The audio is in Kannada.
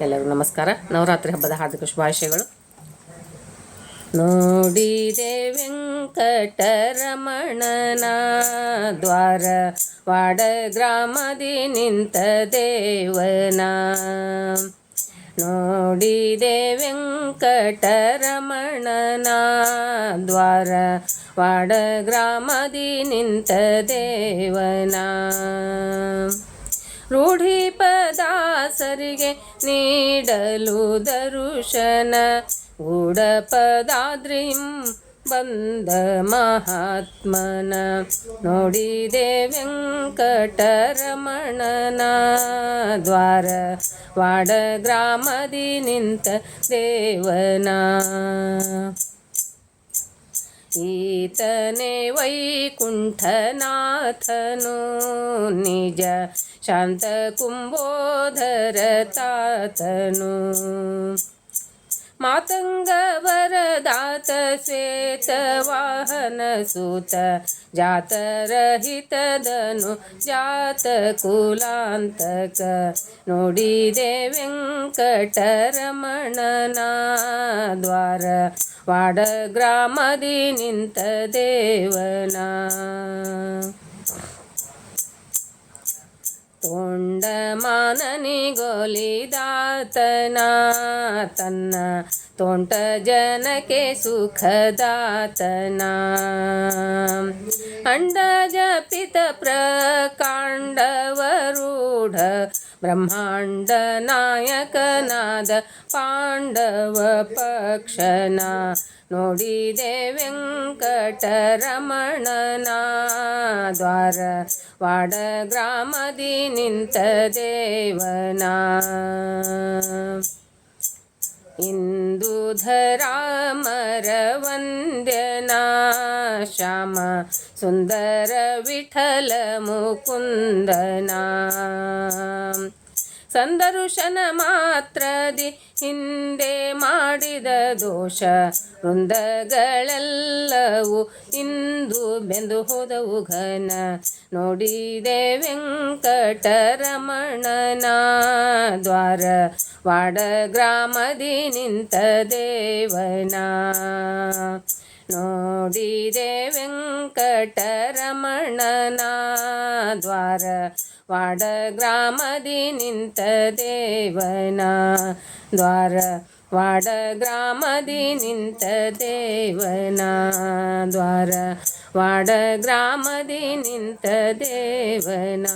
ಎಲ್ಲರಿಗೂ ನಮಸ್ಕಾರ. ನವರಾತ್ರಿ ಹಬ್ಬದ ಹಾರ್ದಿಕ ಶುಭಾಶಯಗಳು. ನೋಡಿದೆ ವೆಂಕಟರಮಣನ ದ್ವಾರ ವಾಡ ಗ್ರಾಮದಿ ನಿಂತ ದೇವನ. ನೋಡಿದೆ ವೆಂಕಟರಮಣನ ದ್ವಾರ, ವಾಡ, ಗ್ರಾಮದಿ ನಿಂತ ದೇವನ. ರೂಢಿ ಪದಾಸರಿಗೆ ನೀಡಲು ದರುಶನ ಗೂಢಪದಾದ್ರಿಂ ಬಂದ ಮಹಾತ್ಮನ. ನೋಡಿದೆ ವೆಂಕಟರಮಣನ ದ್ವಾರ, ವಾಡ ಗ್ರಾಮದಿ ನಿಂತ ದೇವನ. ಈತನೇ ವೈಕುಂಠನಾಥನು, ನಿಜ ಶಾಂತ ಕುಂಬೋಧರ ತಾತನು ಮಾತಂಗ ವರದಾತ ಶ್ವೇತ ವಾಹನ ಸೂತ ಜಾತರಹಿತದನು ಜಾತ ಕುಲಾಂತಕ ನೋಡಿದೆ ವೆಂಕಟರಮಣನ ದ್ವಾರ ವಾಡ ಗ್ರಾಮದಿ ನಿಂತ ದೇವನ. ತೊಂಡ ಮಾನನಿಗೊಲಿದಾತನ ತನ್ನ ತೋಂಟ ಜನಕ್ಕೆ ಸುಖದಾತನ ಅಂಡಜ ಪಿತ ಪ್ರಕಾಂಡವರೂಢ ಬ್ರಹ್ಮಾಂಡ ನಾಯಕನಾದ ಪಾಂಡವ ಪಕ್ಷನ ನೋಡಿದೆ ವೆಂಕಟರಮಣನ ದ್ವಾರ ವಾಡ ಗ್ರಾಮದಿ ನಿಂತ ದೇವನ. ಇಂದು ಧರಾಮರ ವಂದ್ಯನ ಶ್ಯಾಮ ಸುಂದರ ವಿಠಲ ಮುಕುಂದನ. ಸಂದರುಶನ ಮಾತ್ರದಿ ಹಿಂದೆ ಮಾಡಿದ ದೋಷ. ವೃಂದಗಳೆಲ್ಲವೂ ಇಂದು ಬೆಂದು ಹೋದವು ಘನ. ನೋಡಿದೆ ವೆಂಕಟರಮಣನ ದ್ವಾರ. ವಾಡ ಗ್ರಾಮದಿ ನಿಂತ ದೇವನ. ನೋಡಿದೆ ವೆಂಕಟರಮಣನ ದ್ವಾರ. ವಾಡ ಗ್ರಾಮದಿ ನಿಂತ ದೇವನ ದ್ವಾರ ವಾಡ ಗ್ರಾಮದಿ ನಿಂತ ದೇವನ ದ್ವಾರ ವಾಡ ಗ್ರಾಮದಿ ನಿಂತ ದೇವನ